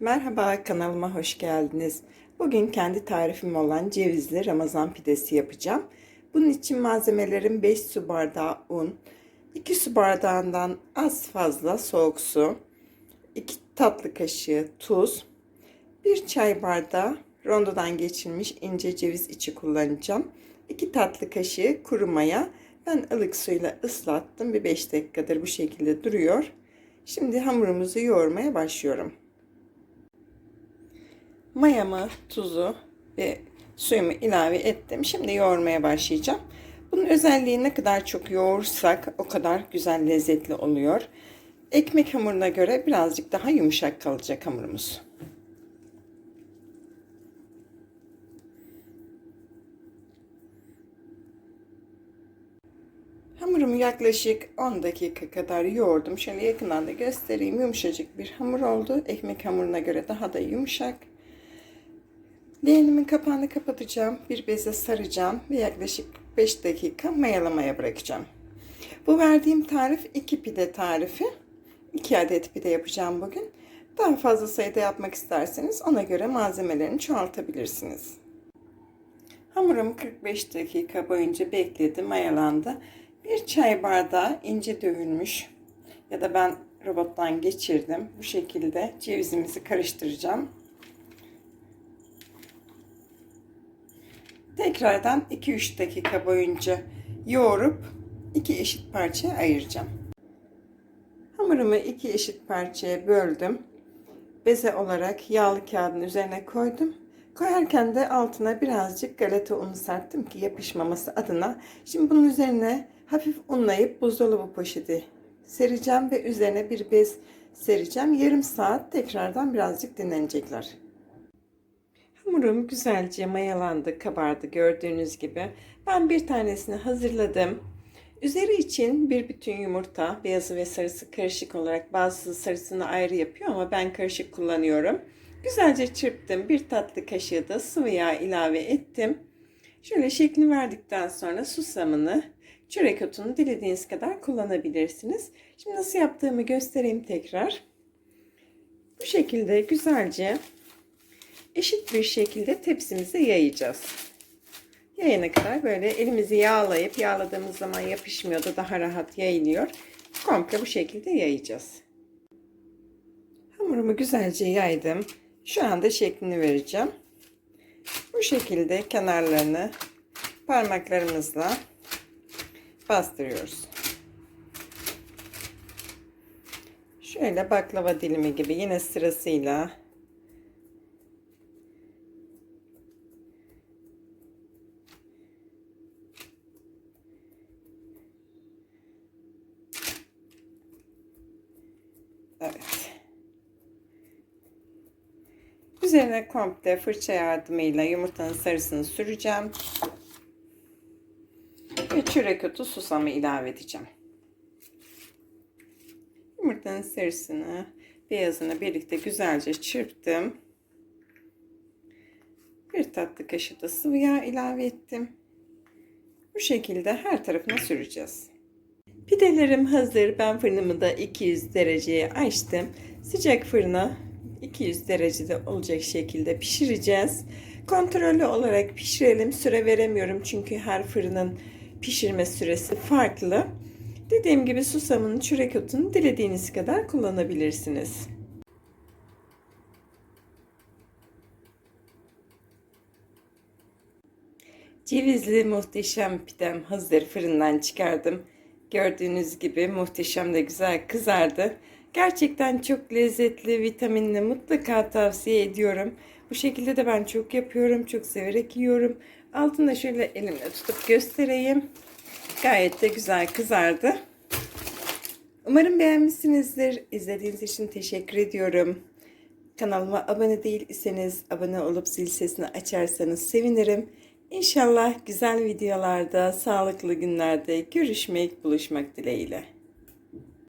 Merhaba kanalıma hoş geldiniz. Bugün kendi tarifim olan cevizli Ramazan pidesi yapacağım. Bunun için malzemelerim 5 su bardağı un, 2 su bardağından az fazla soğuk su, 2 tatlı kaşığı tuz, 1 çay bardağı rondodan geçirilmiş ince ceviz içi kullanacağım. 2 tatlı kaşığı kuru maya. Ben ılık suyla ıslattım. Bir 5 dakikadır bu şekilde duruyor. Şimdi hamurumuzu yoğurmaya başlıyorum. Mayamı, tuzu ve suyumu ilave ettim. Şimdi yoğurmaya başlayacağım. Bunun özelliği ne kadar çok yoğursak o kadar güzel lezzetli oluyor. Ekmek hamuruna göre birazcık daha yumuşak kalacak hamurumuz. Hamurumu yaklaşık 10 dakika kadar yoğurdum. Şöyle yakından da göstereyim. Yumuşacık bir hamur oldu. Ekmek hamuruna göre daha da yumuşak. Leğenimin kapağını kapatacağım. Bir beze saracağım ve yaklaşık 5 dakika mayalamaya bırakacağım. Bu verdiğim tarif 2 pide tarifi. 2 adet pide yapacağım bugün. Daha fazla sayıda yapmak isterseniz ona göre malzemelerini çoğaltabilirsiniz. Hamurum 45 dakika boyunca bekledi, mayalandı. Bir çay bardağı ince dövülmüş ya da ben robottan geçirdim. Bu şekilde cevizimizi karıştıracağım. Tekrardan 2-3 dakika boyunca yoğurup iki eşit parçaya ayıracağım. Hamurumu iki eşit parçaya böldüm. Beze olarak yağlı kağıdın üzerine koydum. Koyarken de altına birazcık galeta unu serptim ki yapışmaması adına. Şimdi bunun üzerine hafif unlayıp buzdolabı poşeti sereceğim ve üzerine bir bez sereceğim. Yarım saat tekrardan birazcık dinlenecekler. Hamurum güzelce mayalandı, kabardı gördüğünüz gibi. Ben bir tanesini hazırladım. Üzeri için bir bütün yumurta, beyazı ve sarısı karışık olarak bazısı sarısını ayrı yapıyor ama ben karışık kullanıyorum. Güzelce çırptım. Bir tatlı kaşığı da sıvı yağ ilave ettim. Şöyle şeklini verdikten sonra susamını, çörek otunu dilediğiniz kadar kullanabilirsiniz. Şimdi nasıl yaptığımı göstereyim tekrar. Bu şekilde güzelce eşit bir şekilde tepsimize yayacağız. Yayana kadar böyle elimizi yağlayıp yağladığımız zaman yapışmıyor da daha rahat yayılıyor. Komple bu şekilde yayacağız. Hamurumu güzelce yaydım. Şu anda şeklini vereceğim. Bu şekilde kenarlarını parmaklarımızla bastırıyoruz. Şöyle baklava dilimi gibi yine sırasıyla Evet. Üzerine komple fırça yardımıyla yumurtanın sarısını süreceğim. Ve çörek otu susamı ilave edeceğim. Yumurtanın sarısını, beyazını birlikte güzelce çırptım. Bir tatlı kaşığı da sıvı yağ ilave ettim. Bu şekilde her tarafına süreceğiz. Pidelerim hazır. Ben fırınımı da 200 dereceye açtım. Sıcak fırına 200 derecede olacak şekilde pişireceğiz. Kontrollü olarak pişirelim. Süre veremiyorum çünkü her fırının pişirme süresi farklı. Dediğim gibi susamın çörek otunu dilediğiniz kadar kullanabilirsiniz. Cevizli muhteşem pidem hazır fırından çıkardım. Gördüğünüz gibi muhteşem de güzel kızardı. Gerçekten çok lezzetli, vitaminli mutlaka tavsiye ediyorum. Bu şekilde de ben çok yapıyorum, çok severek yiyorum. Altında şöyle elimle tutup göstereyim. Gayet de güzel kızardı. Umarım beğenmişsinizdir. İzlediğiniz için teşekkür ediyorum. Kanalıma abone değil iseniz abone olup zil sesini açarsanız sevinirim. İnşallah güzel videolarda, sağlıklı günlerde görüşmek, buluşmak dileğiyle.